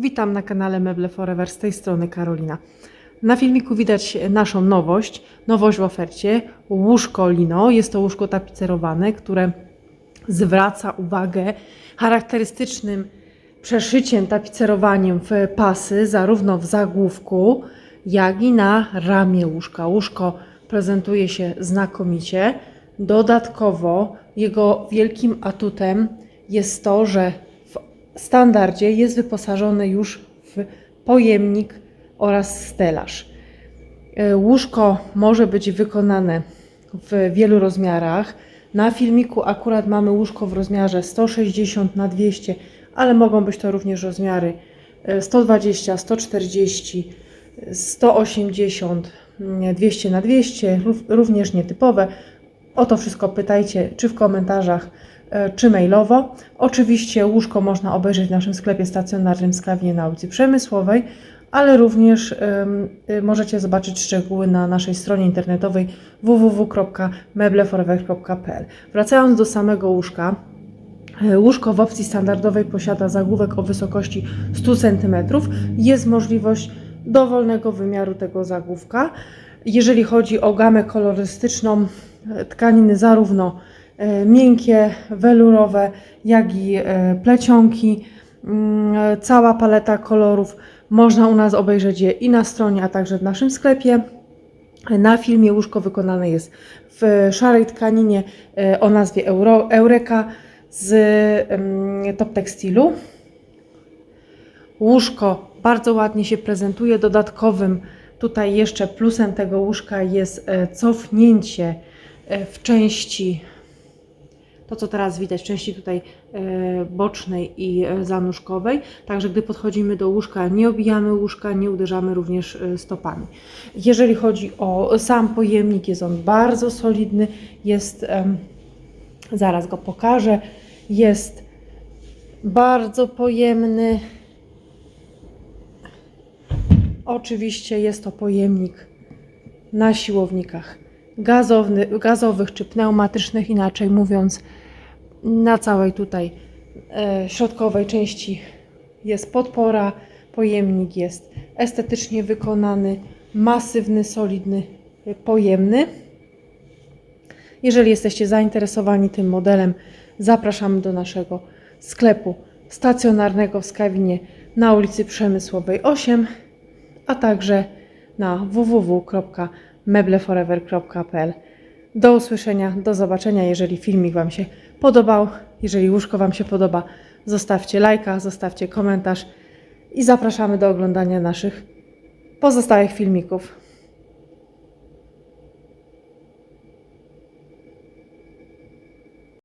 Witam na kanale Meble Forever z tej strony Karolina. Na filmiku widać naszą nowość, nowość w ofercie, łóżko lino. Jest to łóżko tapicerowane, które zwraca uwagę charakterystycznym przeszyciem, tapicerowaniem w pasy, zarówno w zagłówku, jak i na ramię łóżka. Łóżko prezentuje się znakomicie. Dodatkowo jego wielkim atutem jest to, że standardzie jest wyposażony już w pojemnik oraz stelaż. E, Łóżko może być wykonane w wielu rozmiarach. Na filmiku akurat mamy łóżko w rozmiarze 160 na 200, ale mogą być to również rozmiary e, 120, 140, 180, mm, 200 na 200, rów- również nietypowe. O to wszystko pytajcie, czy w komentarzach, czy mailowo. Oczywiście łóżko można obejrzeć w naszym sklepie stacjonarnym Skawie na ulicy Przemysłowej, ale również y, możecie zobaczyć szczegóły na naszej stronie internetowej www.mebleforever.pl. Wracając do samego łóżka, e, Łóżko w opcji standardowej posiada zagłówek o wysokości 100 cm. Jest możliwość dowolnego wymiaru tego zagłówka. Jeżeli chodzi o gamę kolorystyczną, e, tkaniny zarówno e, miękkie, welurowe, jak i e, plecionki, mm, e, cała paleta kolorów. Można u nas obejrzeć je i na stronie, a także w naszym sklepie. Na filmie łóżko wykonane jest w szarej tkaninie e, o nazwie Euro, Eureka z em, top tekstilu. Łóżko bardzo ładnie się prezentuje. Dodatkowym tutaj jeszcze plusem tego łóżka jest e, cofnięcie e, w części, to co teraz widać, części tutaj e, bocznej i e, zanóżkowej. Także gdy podchodzimy do łóżka, nie obijamy łóżka, nie uderzamy również e, stopami. Jeżeli chodzi o sam pojemnik, jest on bardzo solidny, jest, zaraz go pokażę, jest bardzo pojemny. Oczywiście jest to pojemnik na siłownikach gazowny, gazowych czy pneumatycznych, inaczej mówiąc, na całej tutaj e, środkowej części jest podpora. Pojemnik jest estetycznie wykonany, masywny, solidny, e, pojemny. Jeżeli jesteście zainteresowani tym modelem, zapraszamy do naszego sklepu stacjonarnego w Skawinie na ulicy Przemysłowej 8, a także na www.mebleforever.pl. Do usłyszenia, do zobaczenia. Jeżeli filmik Wam się podobał, jeżeli łóżko Wam się podoba, zostawcie lajka, zostawcie komentarz i zapraszamy do oglądania naszych pozostałych filmików.